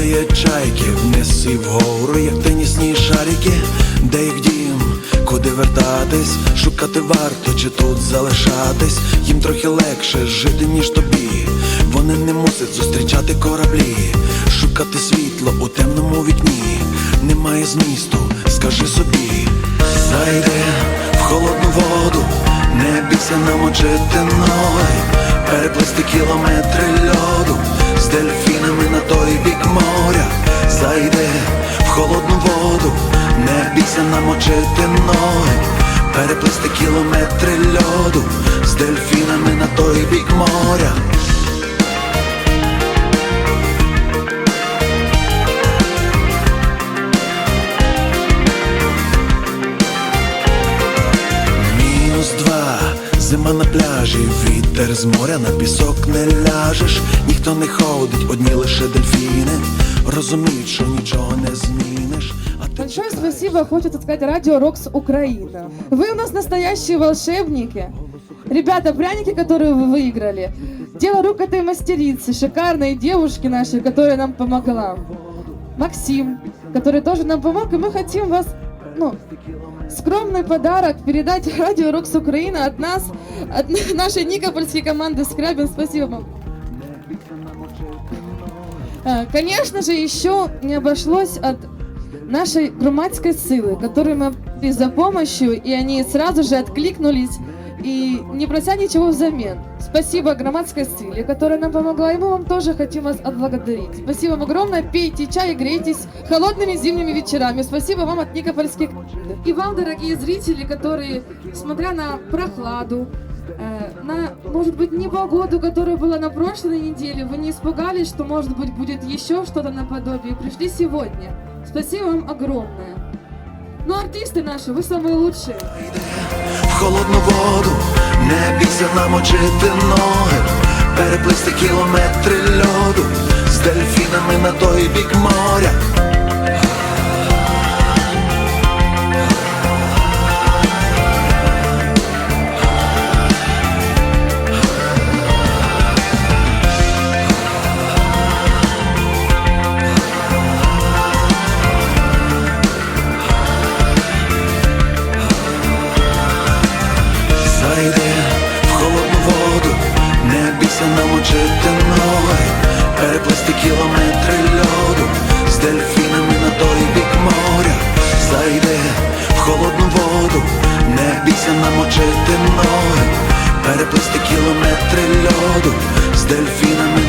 є чайки, і вгору, як тенісні шарики, де їх дім, куди вертатись, шукати варто чи тут залишатись, їм трохи легше жити, ніж тобі. Вони не мусять зустрічати кораблі, шукати світло у темному вікні. Немає змісту, скажи собі, зайди в холодну воду, не бійся намочити ноги, переплисти кілометри льоду з дельфінами на той бік моря. Зайди в холодну воду, не бійся намочити ноги, переплисти кілометри льоду з дельфінами на той бік моря. зима на пляжі, вітер з моря на пісок не ляжеш, ніхто не ходить, одні лише дельфіни, розуміють, що нічого не зміниш. А ти Большое чекаєш. спасибо, хочется сказать Радио Рокс Украина. Вы у нас настоящие волшебники. Ребята, пряники, которые вы выиграли. Дело рук этой мастерицы, шикарной девушки нашей, которая нам помогла. Максим, который тоже нам помог, и мы хотим вас, ну, скромный подарок передать Радио Рокс Украина от нас, от нашей никопольской команды Скрабин. Спасибо вам. А, Конечно же, еще не обошлось от нашей громадской силы, которой мы за помощью, и они сразу же откликнулись и не прося ничего взамен. Спасибо громадской силе, которая нам помогла, и мы вам тоже хотим вас отблагодарить. Спасибо вам огромное, пейте чай и грейтесь холодными зимними вечерами. Спасибо вам от Никопольских. И вам, дорогие зрители, которые, смотря на прохладу, э, на, может быть, непогоду, которая была на прошлой неделе, вы не испугались, что, может быть, будет еще что-то наподобие, и пришли сегодня. Спасибо вам огромное. Ну, артисты наши, вы самые лучшие. в холодну воду, не бійся намочити ноги, переплисти кілометри льоду з дельфінами на той бік моря. Бійся намочити ноги, переплисти кілометри льоду з дельфінами на той бік моря. Зайди в холодну воду, не бійся намочити ноги, переплисти кілометри льоду з дельфінами